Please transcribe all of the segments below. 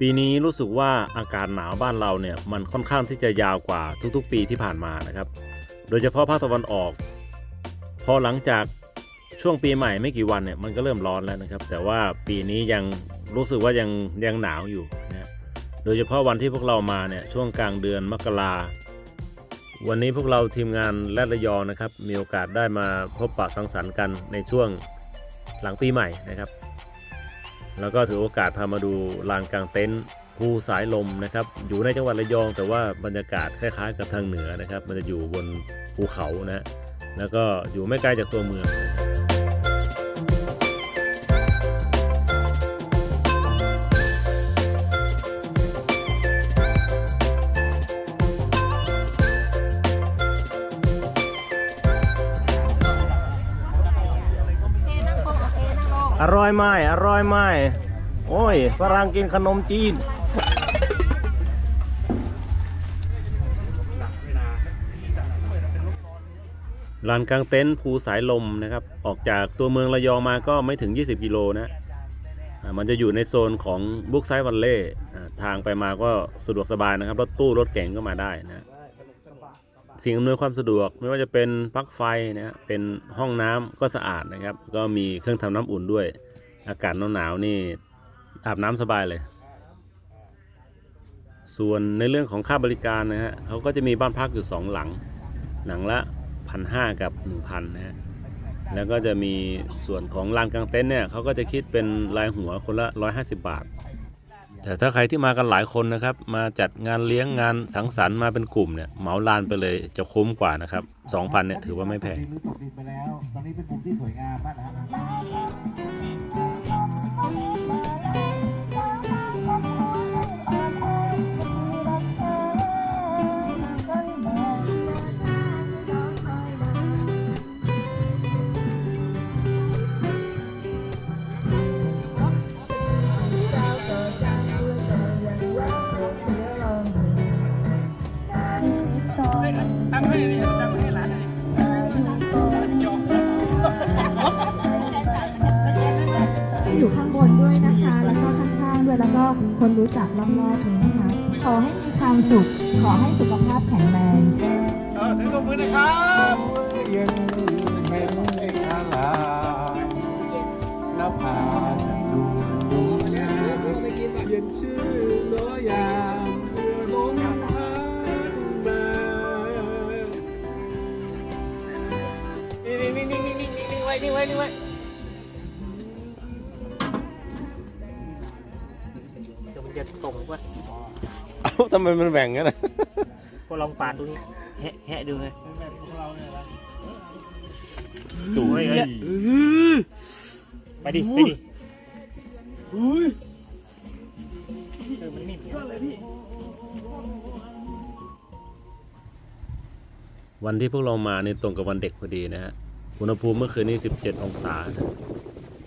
ปีนี้รู้สึกว่าอากาศหนาวบ้านเราเนี่ยมันค่อนข้างที่จะยาวกว่าทุกๆ ปีที่ผ่านมานะครับ โดยเฉพาะภาคตะวันออก พอหลังจากช่วงปีใหม่ไม่กี่วันเนี่ยมันก็เริ่มร้อนแล้วนะครับ แต่ว่าปีนี้ยังรู้สึกว่ายังยังหนาวอยู่นะโดยเฉพาะวันที่พวกเรามาเนี่ยช่วงกลางเดือนมกราวันนี้พวกเราทีมงานและระยองนะครับ มีโอกาสได้มาพบปะสังสรรค์กันในช่วงหลังปีใหม่นะครับ แล้วก็ถือโอกาสพามาดูลานกลางเต็นท์ภูสายลมนะครับอยู่ในจังหวัดระยอง แต่ว่าบรรยากาศคล้ายๆกับทางเหนือนะครับ มันจะอยู่บนภูเขานะแล้วก็อยู่ไม่ไกลจากตัวเมือง อร่อยไหมอร่อยไหมโอ้ยฝรั่งกินขนมจีน ลานกลางเต็นท์ภูสายลมนะครับ ออกจากตัวเมืองระยองมาก็ไม่ถึง 20 กิโลนะ มันจะอยู่ในโซนของบุกไซวันเล่ ทางไปมาก็สะดวกสบายนะครับ รถตู้รถเก๋งก็มาได้นะ สิ่งอำนวยความสะดวกไม่ว่าจะเป็นปลั๊กไฟนะฮะเป็นห้องน้ำก็สะอาดนะครับ ก็มีเครื่องทำน้ำอุ่นด้วย อากาศหนาวๆนี่อาบน้ำสบายเลย ส่วนในเรื่องของค่าบริการนะฮะเขาก็จะมีบ้านพักอยู่สองหลัง หลังละพันห้ากับหนึ่งพันนะฮะแล้วก็จะมีส่วนของลานกลางเต็นท์เนี่ยเขาก็จะคิดเป็นรายหัวคนละ 150 บาท แต่ถ้าใครที่มากันหลายคนนะครับ มาจัดงานเลี้ยงงานสังสรรค์มาเป็นกลุ่มเนี่ยเหมาลานไปเลยจะคุ้มกว่านะครับ2,000เนี่ยถือว่าไม่แพงไปแล้วตอนนี้เป็นกลุ่มที่สวยงามมากนะครับ อยู่ข้างบนด้วยนะคะ แล้วก็ข้างๆด้วย แล้วก็คนรู้จักรอบๆนี้นะคะ ขอให้มีความสุข ขอให้สุขภาพแข็งแรงเสียงตบมือนะครับ นี่นี่นี่ไว้นี่ไว้นี่ไว้เดี๋ยวมันจะตรงว่าเอ้าทำไมมันแบ่งกันนะก็ลองปาดดูนี่แหะแหะดูไงดูเฮ้ยเฮ้ยไปดิไปดิเออมันนิ่มวันที่พวกเรามานี่ตรงกับวันเด็กพอดีนะฮะ อุณหภูมิเมื่อคืนนี้ 17 องศา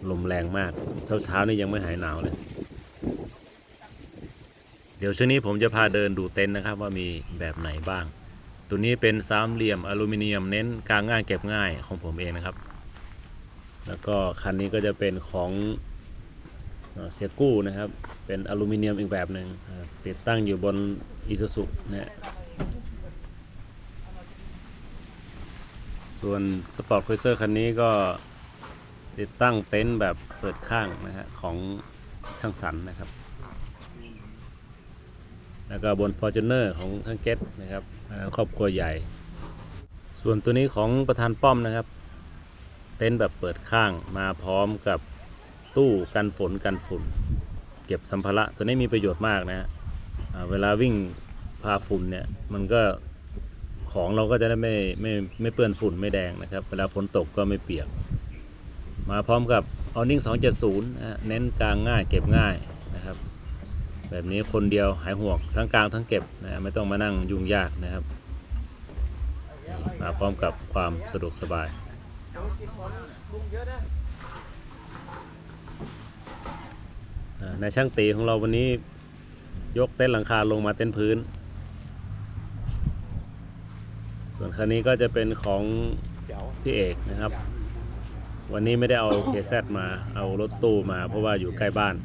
ลมแรงมาก เช้าเช้านี่ยังไม่หายหนาวเลย เดี๋ยวช่วงนี้ผมจะพาเดินดูเต็นท์นะครับว่ามีแบบไหนบ้าง ตัวนี้เป็นสามเหลี่ยมอลูมิเนียมเน้นกางง่ายเก็บง่ายของผมเองนะครับ แล้วก็คันนี้ก็จะเป็นของเอ่อเสียกู้นะครับ เป็นอลูมิเนียมอีกแบบหนึ่งอ่าติดตั้งอยู่บนอีซูซุนะฮะ ส่วนสปอร์ตค u เซอร์คันนี้ก็ติดตั้งเต็นท์แบบเปิดข้างนะฮะของช่างสันนะครับ แล้วก็บน Fortuner ของช่างเก็ตนะครับครอบครัวใหญ่ ส่วนตัวนี้ของประธานป้อมนะครับ เต็นท์แบบเปิดข้างมาพร้อมกับตู้กันฝนกันฝุ่น เก็บสัมภาระตัวนี้มีประโยชน์มากนะฮะเวลาวิ่งพาฝุ่นเนี่ยมันก็ ของเราก็จะได้ไม่ไม่ไม่เปื้อนฝุ่นไม่แดงนะครับ เวลาฝนตกก็ไม่เปียก มาพร้อมกับออนิ่ง270นะฮะเน้นกลางง่ายเก็บง่ายนะครับ แบบนี้คนเดียวหายห่วงทั้งกลางทั้งเก็บนะไม่ต้องมานั่งยุ่งยากนะครับ มาพร้อมกับความสะดวกสบายในช่างตีของเราวันนี้ยกเต็นท์หลังคาลงมาเต็นท์พื้น ส่วนคันนี้ก็จะเป็นของพี่เอกนะครับ วันนี้ไม่ได้เอาเคซมาเอารถตู้มา เพราะว่าอยู่ใกล้บ้าน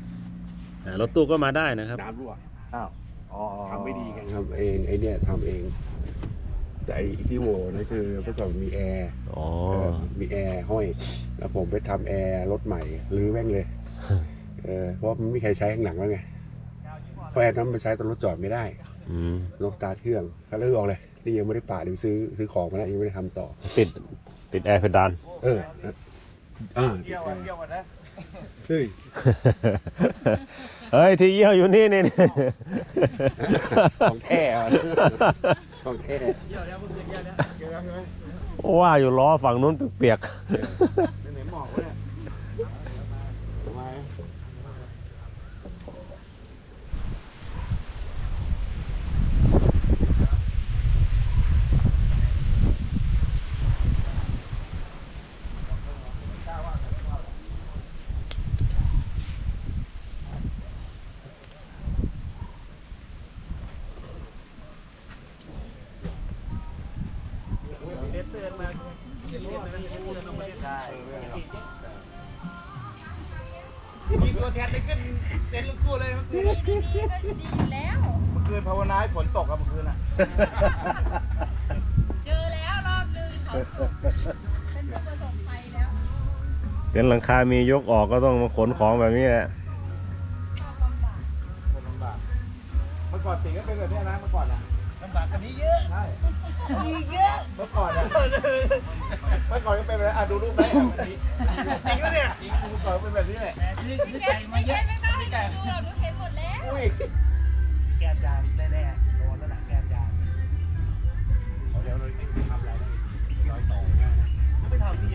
อ่ารถตู้ก็มาได้นะครับน้ำรั่วอ้าวอ๋อทำไม่ดีกันทำเองไอเนี่ยทำเอง แต่ไอที่โหวนั่นคือเมื่อก่อนมีแอร์อ๋อเออมีแอร์ห้อย แล้วผมไปทำแอร์รถใหม่รื้อแม่งเลยเออเพราะมันไม่มีใครใช้ข้างหลังแล้วไงเพราะแอร์นั้นมันใช้ตอนรถจอดไม่ได้ อืมรถสตาร์ทเครื่องก็เลยออกเลยนี่ยังไม่ได้ป่าเดี๋ยวซื้อซื้อของมาแล้วยังไม่ได้ทำต่อ ติดติดแอร์เพดาน เอออ่าเกี่ยวกันเกี่ยวกันนะเฮ้ยเฮ้ย ที่เยี่ยวอยู่นี่นี่ของแท้อะของแท้เกี่ยวแล้วเมื่อคืนเกี่ยวแล้วเกี่ยวแล้วใช่ไหมว่าอยู่ล้อฝั่งนู้นเปียกเป็นไหนหมอกวะเนี่ย ด็ดเตือนมาเด็ดเตือนมาเด็ดเตือนมาใช่มีตัวแทนได้ขึ้นเต็นท์ลูกคู่เลยเมื่อคืนดีดีก็ดีอยู่แล้ว เมื่อคืนภาวนาให้ฝนตกครับเมื่อคืนอะ เจอแล้วรอบนึงเขาสุกเป็นผู้ประสบภัยแล้วเต็นท์หลังคามียกออกก็ต้องมาขนของแบบนี้แหละชอบลำบากคนลำบากเมื่อก่อนติก็เป็นแบบนี้นะเมื่อก่อนอะลำบากกว่านี้เยอะใช่ดีเยอะเมื่อก่อนอะเมื่อก่อนก็เป็นแบบนี้อะดูรูปได้อะวันนี้จริงปะเนี่ยจริงเมื่อก่อนเป็นแบบนี้แหละนี่ซื้ไก่มาเยอะไม่บ้าดูหรอดูเห็นหมดแล้วแก้มยางแน่ๆโดนแล้วนะแก้มยางเดี๋ยวเราไม่ทำอะไรร้อยต่โตนี่ไปทำที่